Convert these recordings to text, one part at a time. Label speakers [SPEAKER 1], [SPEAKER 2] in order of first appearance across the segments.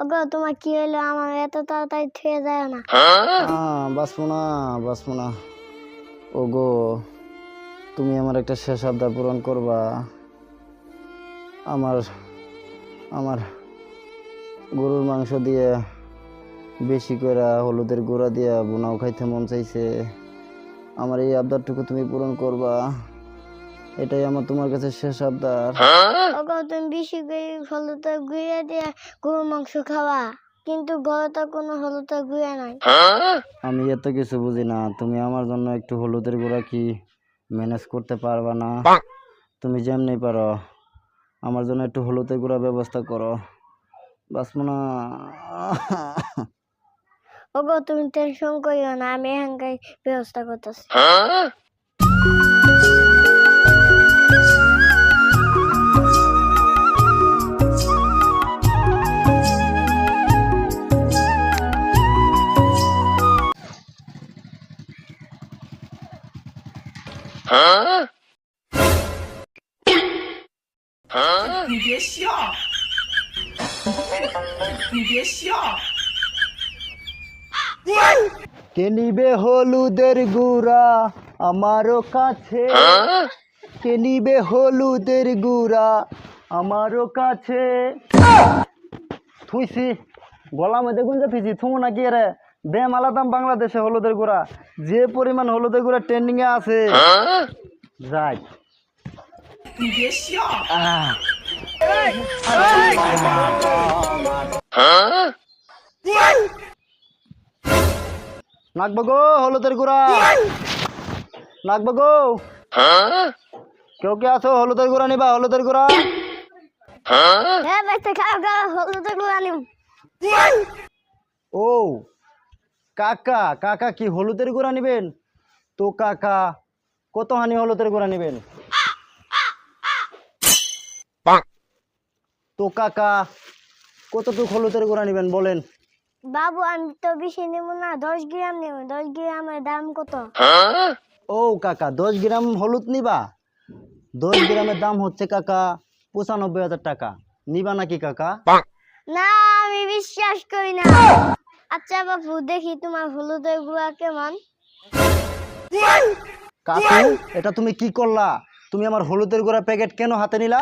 [SPEAKER 1] ওগো তোমার কি হলো আমার এত তাড়াতাড়ি থুয়ে যায় না।
[SPEAKER 2] আহ, বাঁচবো না বাঁচবো না ও গো তুমি আমার একটা শেষ আবদার পূরণ করবা। আমার আমার গরুর মাংস দিয়ে বেশি করে হলুদের গুঁড়া দিয়ে বোনাও খাইতে মন চাইছে। আমার এই আবদারটুকু তুমি পূরণ করবা। এটাই আমার তোমার কাছে শেষ আবদার।
[SPEAKER 1] তুমি বেশি করে হলুদের গুঁড়ে দিয়ে গরুর মাংস খাওয়া। কিন্তু ঘরে কোনো হলুদের গুঁড়ে নাই।
[SPEAKER 2] আমি এত কিছু বুঝি না। তুমি আমার জন্য একটু হলুদের গুঁড়া কি ম্যানেজ করতে পারবা না? তুমি যেমনি পারো। আমার জন্য একটু হলুদের গুঁড়া ব্যবস্থা করো। বাসমো না
[SPEAKER 1] ওগো তুমি টেনশন করিও না। আমি এখানকার ব্যবস্থা করতেছি।
[SPEAKER 2] কে নিবে হলুদের গুঁড়া আমারও কাছে? কে নিবে হলুদের গুঁড়া আমারও কাছে? থুইছি, গলা মধ্যে গুঞ্জে থুইছি, থুমো নাকি রে বেম আলাদাম বাংলাদেশে হলুদের গুঁড়া। যে পরিমাণ হলুদের গুঁড়া ট্রেন্ডিং এ আছে। যাই। নাকবো গো হলুদের গুঁড়া। নাকবো গো কেউ কে আছো? হলুদের গুঁড়া নিবা হলুদের গুঁড়া।
[SPEAKER 1] হ্যাঁ হলুদের গুঁড়া
[SPEAKER 2] ও। কাকা কাকা কি হলুদের গুঁড়া নিবেন? তো কাকা কত হানি হলুদের গুঁড়া নিবেন? তো কাকা কতটুক হলুদের গুঁড়া নিবেন বলেন?
[SPEAKER 1] বাবু আমি তো বেশি নেব না দশ গ্রাম নেব দশ গ্রামের দাম কত?
[SPEAKER 2] ও কাকা দশ গ্রাম হলুদ নিবা? দশ গ্রামের দাম হচ্ছে কাকা পঁচানব্বই হাজার টাকা। নিবা নাকি কাকা?
[SPEAKER 1] না আমি বিশ্বাস করি না। আচ্ছা বাবু, দেখি তোমার হলুদের গুঁড়া কেমন?
[SPEAKER 2] কাকু, এটা তুমি কি করলা? তুমি আমার হলুদের গুঁড়া প্যাকেট কেন হাতে নিলা?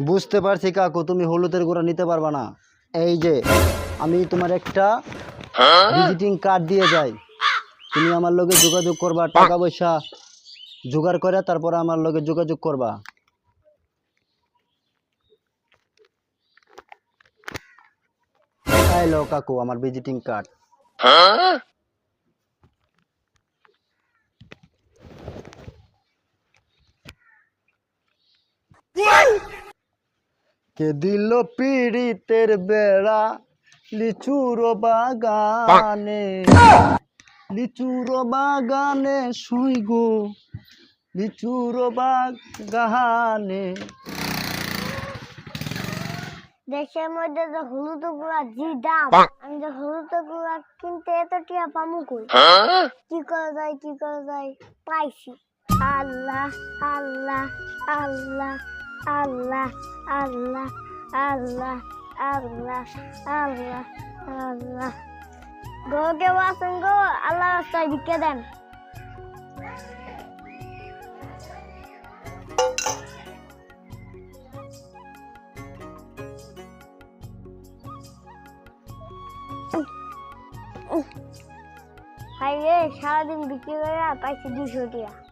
[SPEAKER 2] বুঝতে পারছি কাকু, তুমি হলুদের গুঁড়া নিতে পারবা না। এই যে, আমি তোমার একটা ভিজিটিং কার্ড দিয়ে যাই। তুমি আমার লগে যোগাযোগ করবা, টাকা পয়সা জোগাড় করে তারপরে আমার লগে যোগাযোগ করবা। হ্যালো কাকু আমার ভিজিটিং কার্ড কে দিল পীড়িতের বেড়া লিচুর বাগানে? লিচুর বাগানে শুই গো লিচুর বাগানে
[SPEAKER 1] দেশের মধ্যে যে হলুদ গুঁড়া জি দাম আমি যে হলুদ গুঁড়া কিনতে এত টিয়া পামু কই? কি করা যায় কি করা যায়? পাইছি। আল্লাহ আল্লাহ আল্লাহ আল্লাহ আল্লাহ আল্লাহ আল্লাহ আল্লাহ আল্লাহ। গো কে বাসন গো? আল্লাহ রাস্তায় দিকে দেন। হাই রে সারাদিন বিক্রি করে পাইছি দুশো টিয়া।